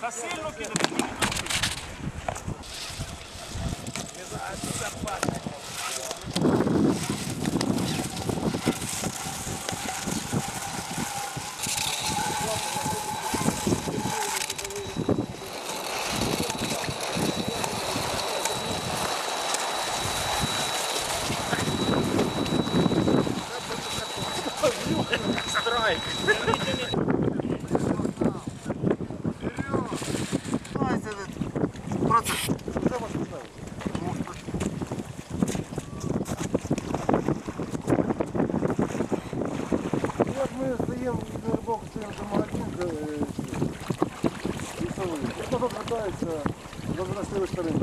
Та сильно кидати, не Не знаю, що запасне. Страйк. Давай. Як ми стаємо від боку стоїмо до магазин, лісовий. Хто тут катається, до 12 сторони.